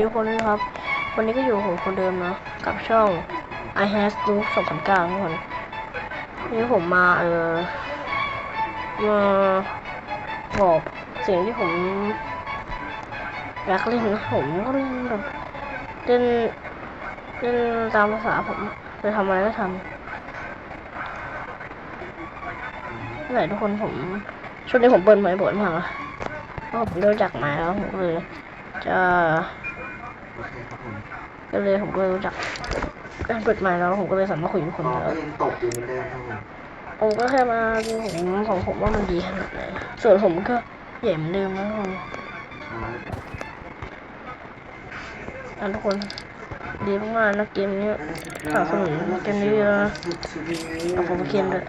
ทุกคนนะครับ วันนี้ก็อยู่ผมคนเดิมนะกับช่อง i h a s Group 2009ทุกคนวันนี้ผมมาเออมาบอกสิ่งที่ผมอยากเล่นนะผมก็เล่นแบบเล่นเล่นตามภาษาผมจะทำอะไรก็ทำนั่นแหละทุกคนผมช่วงนี้ผมเปิดไมค์บ่อยมากนะเพราะผมเริ่มจากไม้แล้วผมเลยจะ ก็เลยผมก็รู้จักการเปิดไมค์แล้วผมก็เลยสามารถคุยกับทุกคนหมอได้ก็ยังตกอยู่เหมือนเดิมครับผมผมก็แค่มาดูผมของผมว่ามันดีขนาดไหนส่วนผมก็ใหญ่เหมือนเดิมนะครับผมครับอะทุกคนดีมากๆนะเกมนี้สนับสนุนเกมนี้เยอะเอาผมเกมด้วย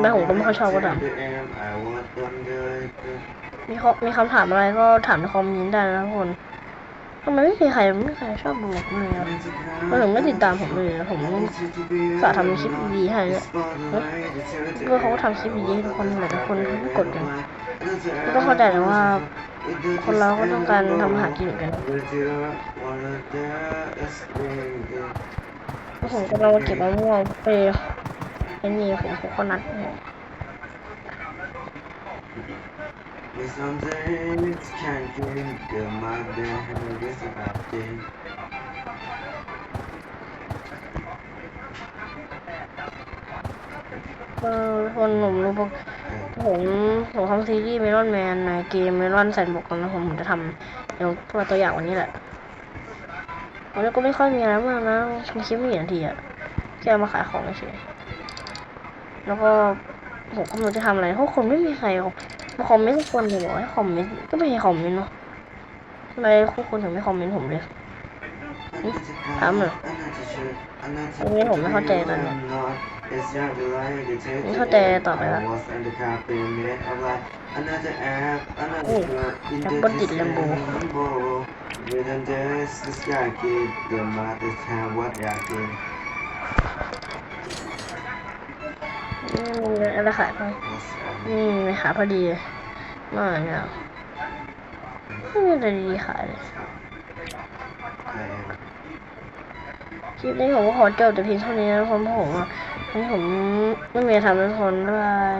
แม่ผมก็ไม่ค่อยชอบก็ด่ามีมีคำถามอะไรก็ถามในคอมเมนต์ได้นะทุกคน ทำไมไม่มีใครไม่มีใครชอบดูผมเลยอะมันถึงไม่ติดตามผมเลยอะผมสาทำคลิปดีให้เนี่ยเพื่อเขาก็ทำคลิปดีให้ทุกคนแต่ทุกคนไม่กดกันก็ต้องเข้าใจนะว่า คนเราก็ต้องการทำหากินเหมือนกันแล้วผมกำลังเก็บมะม่วงไปไอ้นี่ผมโคโคนัท เนี่ย Sometimes can't drink the mother and this about thing. เออคนผมรู้ปะผมผมทำซีรีส์เมลอนแมนในเกมเมลอนแซนบอกซ์นะผมผมจะทำเดี๋ยวตัวตัวอย่างวันนี้แหละวันนี้ก็ไม่ค่อยมีอะไรมากนะทำคลิปไม่กี่นาทีอะแค่มาขายของเฉยแล้วก็ ผมก็ไม่รู้จะทำอะไรเพราะคนไม่มีใครมาคอมเมนต์ทุกคนเลยบอกให้คอมเมนต์ก็ไม่ให้คอมเมนต์เนาะทำไมทุกคนถึงไม่คอมเมนต์ผมเลยถามเหรออันนี้ผมไม่เข้าใจตอนเนี้ยไม่เข้าใจต่อไปละโอ้ยแอปเปิลติด Lambo อืมอะไรขายบ้างอืมขาพอดีมาเนี่ยไม่มีอะไรดีขายเลยคลิปนี้ผมก็ขอจบแต่เพียงเท่านี้นะคนเพราะผมอะวันนี้ผมไม่มีทำแล้วทุกคนบ๊ายบาย